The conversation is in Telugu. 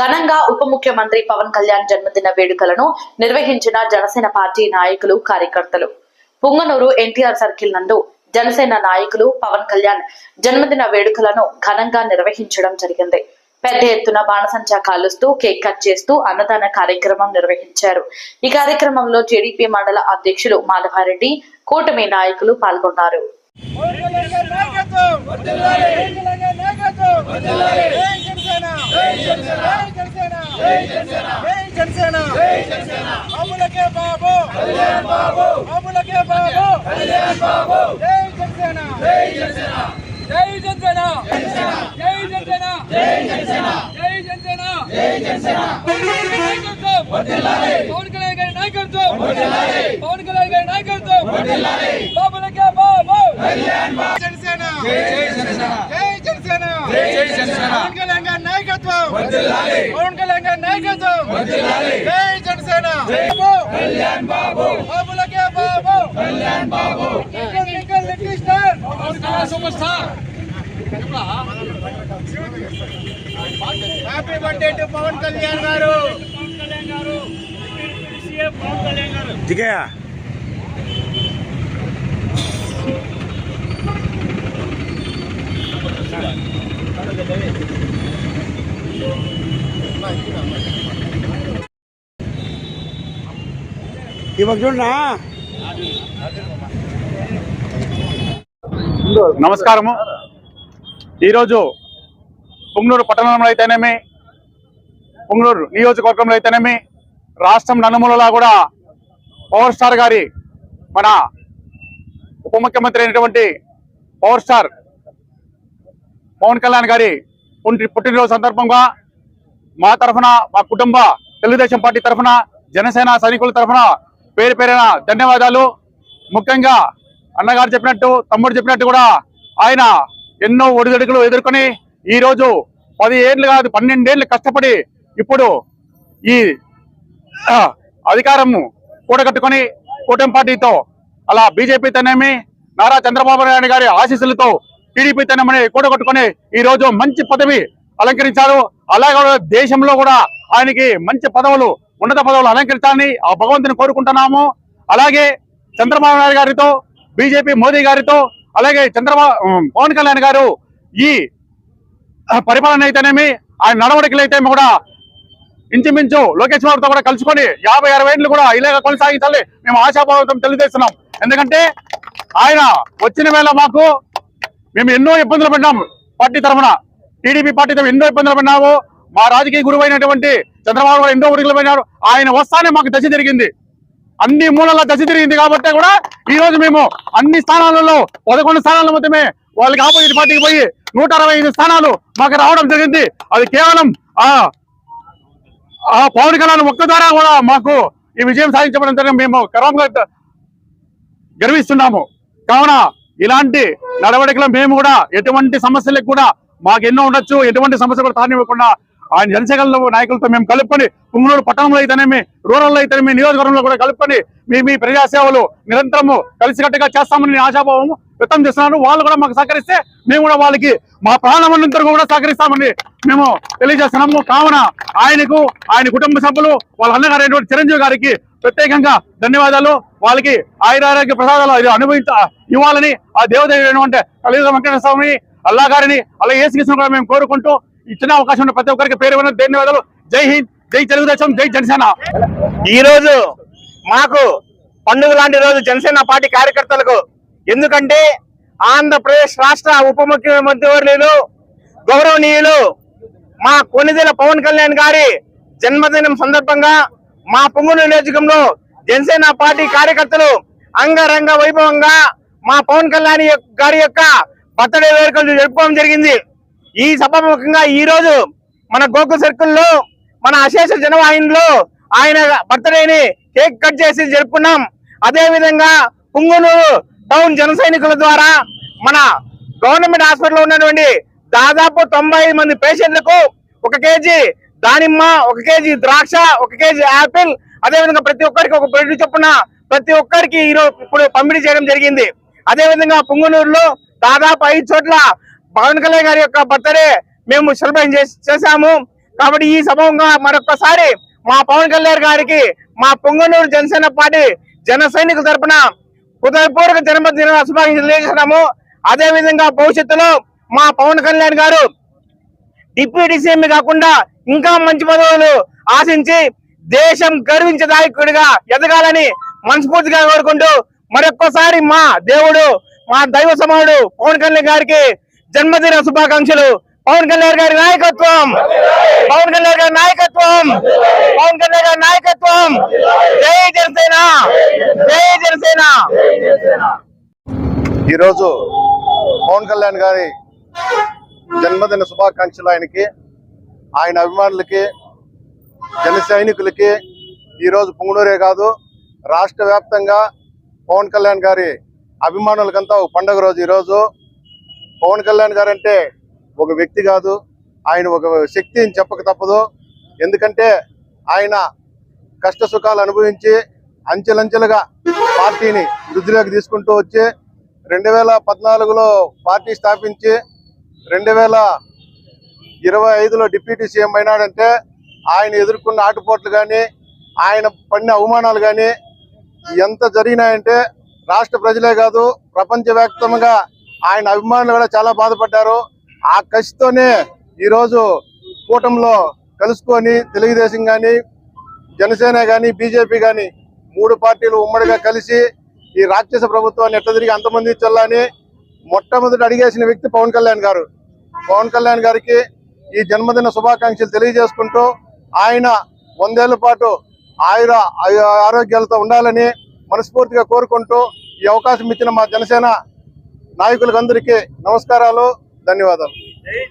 ఘనంగా ఉప ముఖ్యమంత్రి పవన్ కళ్యాణ్ జన్మదిన వేడుకలను నిర్వహించిన జనసేన పార్టీ నాయకులు కార్యకర్తలు. పుంగనూరు ఎన్టీఆర్ సర్కిల్ నందు జనసేన నాయకులు పవన్ కళ్యాణ్ జన్మదిన వేడుకలను ఘనంగా నిర్వహించడం జరిగింది. పెద్ద ఎత్తున బాణసంచా కాలుస్తూ కేక్ కట్ చేస్తూ అన్నదాన కార్యక్రమం నిర్వహించారు. ఈ కార్యక్రమంలో టీడీపీ మండల అధ్యక్షులు మాధవారెడ్డి కూటమి నాయకులు పాల్గొన్నారు. జనసేన బాబులకే బాబు బాబులకే బాబు జై జనసేన జై జనసేన జై జనసేన జై జనసేన జై జనసేన జై జనసేన పవన్ కళ్యాణ్ గారి నాయకత్వం పవన్ కళ్యాణ్ గారి నాయకత్వం బాబులకే బాబు జనసేన జై జనసేన జై జనసేన జై నాయకత్వం వర్ధిల్లాలి పవన్ కళ్యాణ్ గారి నాయకత్వం వర్ధిల్లాలి జై జనసేన జై Kalyan Babu బాబులకే Babu Kalyan Babu Nikhil Nikhil Nikhil star Pawan Kalyan super star happy birthday to Pawan Kalyan garu దిగయా ఇವಾಗ చూడనా నమస్కారము. ఈరోజు పుంగనూరు పట్టణంలో అయితేనేమి పుంగనూరు నియోజకవర్గంలో అయితేనేమి రాష్ట్రం నలుమూలలా కూడా పవర్ స్టార్ గారి మన ఉప ముఖ్యమంత్రి అయినటువంటి పవర్ స్టార్ పవన్ కళ్యాణ్ గారి పుట్టినరోజు సందర్భంగా మా తరఫున మా కుటుంబ తెలుగుదేశం పార్టీ తరఫున జనసేన సైనికుల తరఫున పేరు పేరైన ధన్యవాదాలు. ముఖ్యంగా అన్నగారు చెప్పినట్టు తమ్ముడు చెప్పినట్టు కూడా ఆయన ఎన్నో ఒడిదొడుకులు ఎదుర్కొని ఈరోజు పది ఏళ్ళు కాదు పన్నెండేళ్ళు కష్టపడి ఇప్పుడు ఈ అధికారము కూడగట్టుకొని కూటమి పార్టీతో అలా బీజేపీతోనేమి నారా చంద్రబాబు నాయుడు గారి ఆశీస్సులతో టీడీపీ తనమని కూడగొట్టుకుని ఈ రోజు మంచి పదవి అలంకరించారు. అలాగే దేశంలో కూడా ఆయనకి మంచి పదవులు ఉన్నత పదవులు అలంకరించాలని ఆ భగవంతుని కోరుకుంటున్నాము. అలాగే చంద్రబాబు నాయుడు గారితో బీజేపీ మోదీ గారితో అలాగే చంద్రబాబు పవన్ కళ్యాణ్ గారు ఈ పరిపాలన అయితేనేమి ఆయన నడవడికలు అయితే కూడా ఇంచుమించు లోకేష్ బాబుతో కూడా కలుసుకొని యాభై అరవై ఏళ్ళు కూడా ఇలాగ కొనసాగించాలి మేము ఆశాభావంతో తెలియజేస్తున్నాం. ఎందుకంటే ఆయన వచ్చిన వేళ మాకు మేము ఎన్నో ఇబ్బందులు పడ్డాము పార్టీ తరఫున. టీడీపీ పార్టీ తరఫున ఎన్నో ఇబ్బందులు పడినాము మా రాజకీయ గురువు అయినటువంటి చంద్రబాబు గారు ఎన్నో ఉడికలు పడినారు. ఆయన వస్తానే మాకు దశ జరిగింది. అన్ని మూలల దశ తిరిగింది కాబట్టి కూడా ఈ రోజు మేము అన్ని స్థానాలలో పదకొండు స్థానాలు మాత్రమే వాళ్ళకి ఆపోజిట్ పార్టీకి పోయి నూట అరవై ఐదు స్థానాలు మాకు రావడం జరిగింది. అది కేవలం ఆ ఆ పవన్ కళ్యాణ్ ఒక్క ద్వారా కూడా మాకు ఈ విజయం సాధించడం మేము గర్వంగా గర్విస్తున్నాము. కావున ఇలాంటి నడవడికలో మేము కూడా ఎటువంటి సమస్యలకు కూడా మాకు ఎన్నో ఉండొచ్చు ఎటువంటి సమస్య కూడా తానివ్వకుండా ఆయన జనసేనలో నాయకులతో మేము కలుపుకొని పుంగనూరు పట్టణంలో అయితేనేమి రూరల్లో అయితేనేమి నియోజకవర్గంలో కూడా కలుపుకొని మీ మీ ప్రజాసేవలు నిరంతరము కలిసికట్టుగా చేస్తామని ఆశాభావము ఆశాభావం వ్యక్తం చేస్తున్నాను. వాళ్ళు కూడా మాకు సహకరిస్తే మేము కూడా వాళ్ళకి మా ప్రాణమంతరం కూడా సహకరిస్తామని మేము తెలియజేస్తున్నాము. కావున ఆయనకు ఆయన కుటుంబ సభ్యులు వాళ్ళ అన్నగారైనటువంటి చిరంజీవి గారికి ప్రత్యేకంగా ధన్యవాదాలు. వాళ్ళకి ఆయురారోగ్య ప్రసాదాలు ఇది అనుభవించ ఇవ్వాలని ఆ దేవదేవుడు కలియుగ వెంకటేశ్వర స్వామిని అల్లా గారిని అలాగే ఏసుకృష్ణ కూడా మేము కోరుకుంటూ ఇచ్చిన అవకాశం ఉన్న ప్రతి ఒక్కరికి పేరు ధన్యవాదాలు. జై హింద్ జై తెలుగుదేశం జై జనసేన. ఈ రోజు మాకు పండుగ లాంటి రోజు జనసేన పార్టీ కార్యకర్తలకు ఎందుకంటే ఆంధ్రప్రదేశ్ రాష్ట్ర ఉప ముఖ్యమంత్రి వర్యులు గౌరవనీయులు మా కొనిదెల పవన్ కళ్యాణ్ గారి జన్మదినం సందర్భంగా మా పొంగులు నియోజకంలో జనసేన పార్టీ కార్యకర్తలు అంగరంగ వైభవంగా మా పవన్ కళ్యాణ్ యొక్క- గారి యొక్క బర్త్డే వేడుకలు జరుపుకోవడం జరిగింది. ఈ సభాముఖంగా ఈ రోజు మన గోకుల్ సర్కిల్లో మన అశేష జనవాహినిలో ఆయన బర్త్డేని కేక్ కట్ చేసి జరుపుకున్నాం. అదే విధంగా పుంగునూరు టౌన్ జన సైనికుల ద్వారా మన గవర్నమెంట్ హాస్పిటల్లో ఉన్నటువంటి దాదాపు తొంభై మంది పేషెంట్లకు ఒక కేజీ దానిమ్మ ఒక కేజీ ద్రాక్ష ఒక కేజీ యాపిల్ అదే విధంగా ప్రతి ఒక్కరికి ఒక బ్రెడ్ చొప్పున ప్రతి ఒక్కరికి ఈరోజు ఇప్పుడు పంపిణీ చేయడం జరిగింది. అదే విధంగా దాదాపు ఐదు చోట్ల పవన్ కళ్యాణ్ గారి యొక్క బర్త్డే మేము సెలబ్రేట్ చేశాము. కాబట్టి ఈ సమూహంగా మరొకసారి మా పవన్ కళ్యాణ్ గారికి మా పొంగనూరు జనసేన పార్టీ జన సైనికుల తరఫున హృదయపూర్వక జన్మదిన శుభాకాంక్షలు తెలియజేస్తున్నాము. అదేవిధంగా భవిష్యత్తులో మా పవన్ కళ్యాణ్ గారు డిప్యూటీ సీఎం కాకుండా ఇంకా మంచి పదవులు ఆశించి దేశం గర్వించే నాయకుడిగా ఎదగాలని మనస్ఫూర్తిగా కోరుకుంటూ మరొక్కసారి మా దేవుడు మా దైవ సమానుడు పవన్ కళ్యాణ్ గారికి జన్మదిన శుభాకాంక్షలు. పవన్ కళ్యాణ్ గారి నాయకత్వం. పవన్ కళ్యాణ్ గారి నాయకత్వం. పవన్ కళ్యాణ్ గారి నాయకత్వం. జై జనసేన. జై జనసేన. ఈరోజు పవన్ కళ్యాణ్ గారి జన్మదిన శుభాకాంక్షలు ఆయనకి. ఆయన అభిమానులకి జన సైనికులకి ఈరోజు పుంగనూరే కాదు రాష్ట్ర వ్యాప్తంగా పవన్ కళ్యాణ్ గారి అభిమానులకంతా ఒక పండుగ రోజు ఈరోజు. పవన్ కళ్యాణ్ గారు అంటే ఒక వ్యక్తి కాదు ఆయన ఒక శక్తి అని చెప్పక తప్పదు. ఎందుకంటే ఆయన కష్ట సుఖాలు అనుభవించి అంచెలంచెలుగా పార్టీని వృద్ధిలోకి తీసుకుంటూ వచ్చి రెండు వేల పద్నాలుగులో పార్టీ స్థాపించి రెండు వేల ఇరవై ఐదులో డిప్యూటీ సీఎం అయినాడంటే ఆయన ఎదుర్కొన్న ఆటుపోట్లు కానీ ఆయన పడిన అవమానాలు కానీ ఎంత జరిగినాయంటే రాష్ట్ర ప్రజలే కాదు ప్రపంచవ్యాప్తంగా ఆయన అభిమానులు కూడా చాలా బాధపడ్డారు. ఆ కసితోనే ఈరోజు కూటమిలో కలుసుకొని తెలుగుదేశం కానీ జనసేన కానీ బీజేపీ కానీ మూడు పార్టీలు ఉమ్మడిగా కలిసి ఈ రాక్షస ప్రభుత్వాన్ని ఎట్టదిరిగి తిరిగి అంతమంది చల్లని మొట్టమొదటి అడిగేసిన వ్యక్తి పవన్ కళ్యాణ్ గారు. పవన్ కళ్యాణ్ గారికి ఈ జన్మదిన శుభాకాంక్షలు తెలియజేసుకుంటూ ఆయన వందేళ్ళ పాటు ఆయుర ఆరోగ్యాలతో ఉండాలని మనస్ఫూర్తిగా కోరుకుంటూ ఈ అవకాశం ఇచ్చిన మా జనసేన నాయకులకు అందరికీ నమస్కారాలు ధన్యవాదాలు.